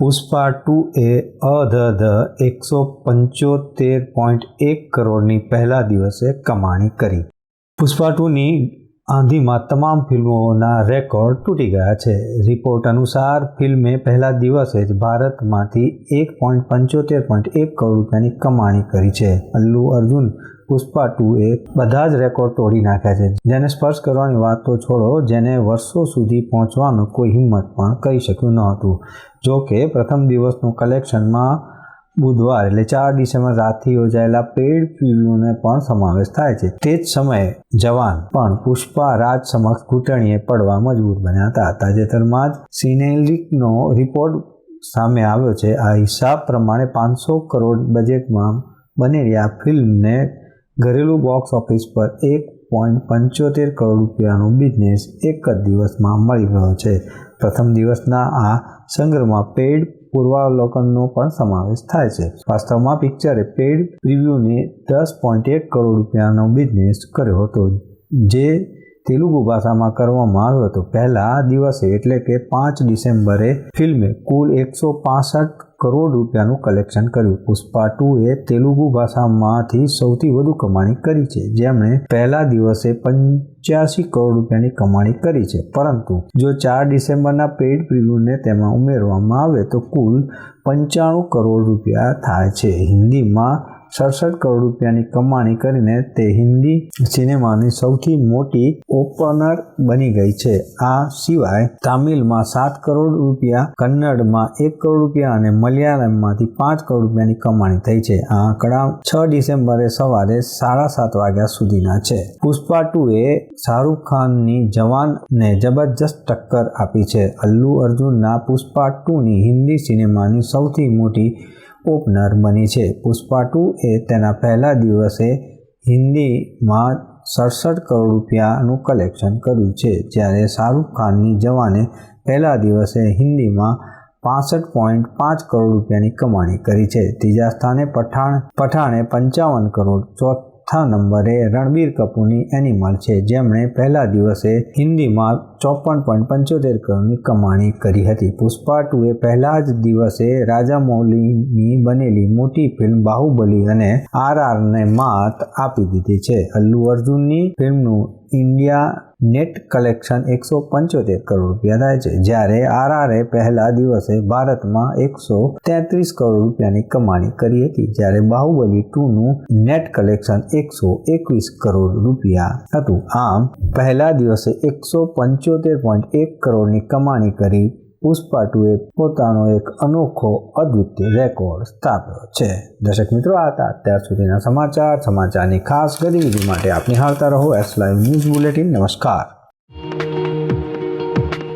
Pushpa two એ અધ ધ એકસો પંચોતેર પોઈન્ટ એક કરોડની પહેલા દિવસે કમાણી કરી. પુષ્પા ટુની આંધીમાં તમામ ફિલ્મોના રેકોર્ડ તૂટી ગયા છે. રિપોર્ટ અનુસાર, ફિલ્મે પહેલા દિવસે જ ભારતમાંથી એક પોઈન્ટ પંચોતેર પોઈન્ટ એક કરોડ રૂપિયાની કમાણી કરી છે. અલ્લુ અર્જુન પુષ્પા ટુ એ બધા જ રેકોર્ડ તોડી નાખ્યા છે. જેને સ્પર્શ કરવાની વાત તો છોડો, જેને વર્ષો સુધી પહોંચવાનું કોઈ હિંમત પણ કરી શક્યું ન હતું. જો કે, પ્રથમ દિવસનું કલેક્શનમાં બુધવાર એટલે ચાર ડિસેમ્બર રાતથી યોજાયેલા પેડ પ્રિવ્યુને પણ સમાવેશ થાય છે. તે જ સમયે જવાન પણ પુષ્પા રાજ સમક્ષ ઘૂંટણીએ પડવા મજબૂર બન્યા હતા. તાજેતરમાં જ સિનેલિકનો રિપોર્ટ સામે આવ્યો છે. આ હિસાબ પ્રમાણે પાંચસો કરોડ બજેટમાં બનેલી આ ફિલ્મને ઘરેલું બોક્સ ઓફિસ પર એક પોઈન્ટ પંચોતેર કરોડ રૂપિયાનો બિઝનેસ એક જ દિવસમાં મળી ગયો છે. પ્રથમ દિવસના આ સંગ્રહમાં પેડ પૂર્વાવલોકનનો પણ સમાવેશ થાય છે. વાસ્તવમાં પિક્ચરે પેડ પ્રિવ્યુને દસ પોઈન્ટ એક કરોડ રૂપિયાનો બિઝનેસ કર્યો હતો, જે તેલુગુ ભાષામાં કરવામાં આવ્યો હતો. પહેલા દિવસે એટલે કે પાંચ ડિસેમ્બરે ફિલ્મે કુલ એકસો પાસઠ કરોડ રૂપિયાનું કલેક્શન કર્યું. પુષ્પા ટુ એ તેલુગુ ભાષામાંથી સૌથી વધુ કમાણી કરી છે. જેમણે પહેલા દિવસે પંચ્યાસી કરોડ રૂપિયાની કમાણી કરી છે. પરંતુ જો ચાર ડિસેમ્બરના પેઇડ પ્રિવ્યુને તેમાં ઉમેરવામાં આવે તો કુલ પંચાણું કરોડ રૂપિયા થાય છે. હિન્દીમાં સડસઠ કરોડ રૂપિયાની કમાણી કરીને તે હિન્દી સિનેમાની સૌથી મોટી ઓપનર બની ગઈ છે. આ સિવાય તામિલમાં સાત કરોડ રૂપિયા, કન્નડમાં એક કરોડ રૂપિયા અને મલયાલમમાંથી પાંચ કરોડ રૂપિયાની કમાણી થઈ છે. આ આંકડા છ ડિસેમ્બરે સવારે સાડા સાત વાગ્યા સુધીના છે. પુષ્પા ટુ એ શાહરૂખ ખાનની જવાનને જબરજસ્ત ટક્કર આપી છે. અલ્લુ અર્જુનના પુષ્પા ટુની હિન્દી સિનેમાની સૌથી મોટી ઓપનર બની છે. પુષ્પા ટુ એ તેના પહેલા દિવસે હિન્દીમાં સડસઠ કરોડ રૂપિયાનું કલેક્શન કર્યું છે, જ્યારે શાહરૂખ ખાનની જવાને પહેલા દિવસે હિન્દીમાં પાસઠ પોઈન્ટ પાંચ કરોડ રૂપિયાની કમાણી કરી છે. ત્રીજા સ્થાને પઠાણ, પઠાણે પંચાવન કરોડ, ચોથા નંબરે રણબીર કપૂરની એનિમલ છે. જેમણે પહેલા દિવસે હિન્દીમાં ચોપન પોઈન્ટ પંચોતેર કરોડની કમાણી કરી હતી. પુષ્પા ટુએ પહેલા જ દિવસે રાજામૌલીની બનેલી મોટી ફિલ્મ બાહુબલી અને આરઆરને માત આપી દીધી છે. અલ્લુ અર્જુનની ફિલ્મનું ઇન્ડિયા નેટ કલેક્શન એકસો પંચોતેર કરોડ રૂપિયા થાય છે. જ્યારે આરઆરએ પહેલા દિવસે ભારતમાં એકસો તેત્રીસ કરોડ રૂપિયાની કમાણી કરી હતી, જ્યારે બાહુબલી ટુનું નેટ કલેક્શન એકસો એકવીસ કરોડ રૂપિયા હતું. આમ, પહેલા દિવસે એકસો પંચોતેર પોઈન્ટ એક કરોડની કમાણી કરી પુષ્પા ટુએ પોતાનો એક અનોખો અદ્વિતીય રેકોર્ડ સ્થાપ્યો છે. દર્શક મિત્રો, આ હતા અત્યાર સુધીના સમાચાર. સમાચારની ખાસ ગતિવિધિ માટે આપની હાલતા રહો એસ લાઈવ ન્યૂઝ બુલેટિન નમસ્કાર.